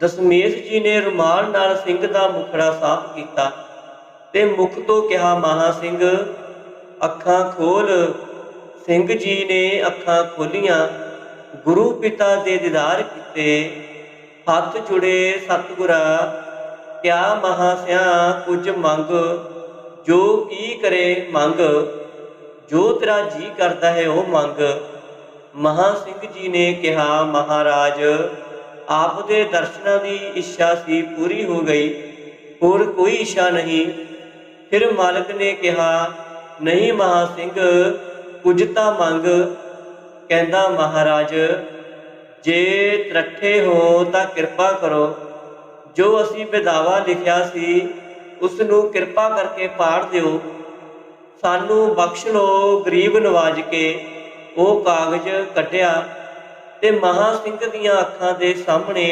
ਦਸਮੇਸ਼ ਜੀ ਨੇ ਰੁਮਾਲ ਨਾਲ ਸਿੰਘ ਦਾ ਮੁਖੜਾ ਸਾਫ਼ ਕੀਤਾ ਤੇ ਮੁਖ ਤੋਂ ਕਿਹਾ, ਮਹਾ ਸਿੰਘ, ਅੱਖਾਂ ਖੋਲ। ਸਿੰਘ ਜੀ ਨੇ ਅੱਖਾਂ ਖੋਲੀਆਂ, ਗੁਰੂ ਪਿਤਾ ਦੇ ਦੀਦਾਰ ਕੀਤੇ, ਹੱਥ ਜੁੜੇ ਸਤਿਗੁਰਾ, ਕਿਆ ਮਹਾ ਸਿਆ, ਕੁਝ ਮੰਗ, ਜੋ ਕੀ ਕਰੇ ਮੰਗ, ਜੋ ਤੇਰਾ ਜੀ ਕਰਦਾ ਹੈ ਉਹ ਮੰਗ। ਮਹਾ ਸਿੰਘ ਜੀ ਨੇ ਕਿਹਾ, ਮਹਾਰਾਜ ਆਪ ਦੇ ਦਰਸ਼ਨਾਂ ਦੀ ਇੱਛਾ ਸੀ ਪੂਰੀ ਹੋ ਗਈ, ਹੋਰ ਕੋਈ ਇੱਛਾ ਨਹੀਂ। ਫਿਰ ਮਾਲਕ ਨੇ ਕਿਹਾ, ਨਹੀਂ ਮਹਾ ਸਿੰਘ, ਕੁਝ ਤਾਂ ਮੰਗ। ਕਹਿੰਦਾ, ਮਹਾਰਾਜ, ਜੇ ਤਰੱਠੇ ਹੋ ਤਾਂ ਕਿਰਪਾ ਕਰੋ। ਜੋ ਅਸੀਂ ਵਿਦਾਵਾ ਲਿਖਿਆ ਸੀ ਉਸ ਨੂੰ ਕਿਰਪਾ ਕਰਕੇ ਪਾੜ ਦਿਓ। ਸਾਨੂੰ ਬਖਸ਼ ਲੋ ਗਰੀਬ ਨਵਾਜ ਕੇ ਉਹ ਕਾਗਜ਼ ਕੱਢਿਆ। ਤੇ ਮਹਾ ਸਿੰਘ ਦੀਆਂ ਅੱਖਾਂ ਦੇ ਸਾਹਮਣੇ